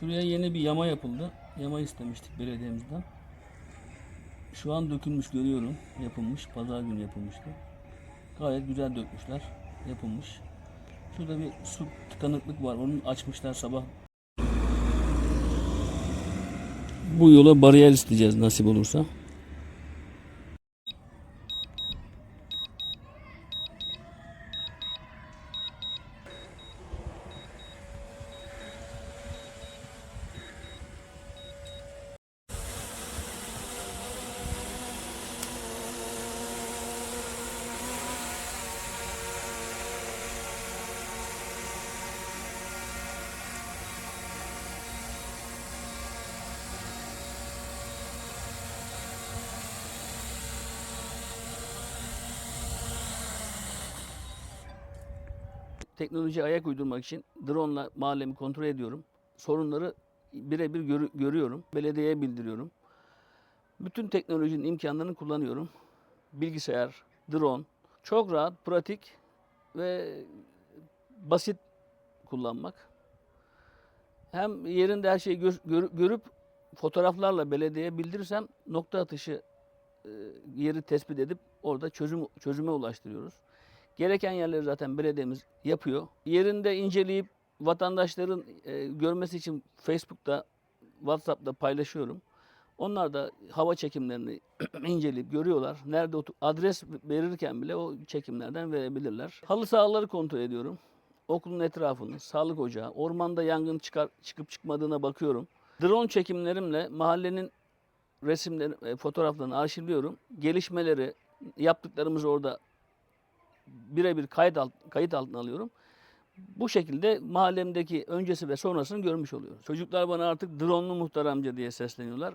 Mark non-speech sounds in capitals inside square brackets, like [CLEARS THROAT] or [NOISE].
Şuraya yeni bir yama yapıldı. Yama istemiştik belediyemizden. Şu an dökülmüş görüyorum. Yapılmış. Pazar günü yapılmıştı. Gayet güzel dökmüşler. Yapılmış. Şurada bir su tıkanıklık var. Onu açmışlar sabah. Bu yola bariyer isteyeceğiz nasip olursa. Teknolojiye ayak uydurmak için drone ile mahallemi kontrol ediyorum. Sorunları birebir görü- görüyorum. Belediyeye bildiriyorum. Bütün teknolojinin imkanlarını kullanıyorum. Bilgisayar, drone. Çok rahat, pratik ve basit kullanmak. Hem yerinde her şeyi gör- gör- görüp fotoğraflarla belediyeye bildirirsem nokta atışı e, yeri tespit edip orada çözüm çözüme ulaştırıyoruz. Gereken yerleri zaten belediyemiz yapıyor. Yerinde inceleyip vatandaşların e, görmesi için Facebook'ta, WhatsApp'ta paylaşıyorum. Onlar da hava çekimlerini [CLEARS THROAT] inceleyip görüyorlar. Nerede adres verirken bile o çekimlerden verebilirler. Halı sahaları kontrol ediyorum. Okulun etrafını, sağlık ocağı, ormanda yangın çıkar, çıkıp çıkmadığına bakıyorum. Drone çekimlerimle mahallenin resimleri, e, fotoğraflarını arşivliyorum. Gelişmeleri, yaptıklarımızı orada birebir kayıt, alt, kayıt altına alıyorum. Bu şekilde mahallemdeki öncesi ve sonrasını görmüş oluyoruz. Çocuklar bana artık drone'lu muhtar amca diye sesleniyorlar.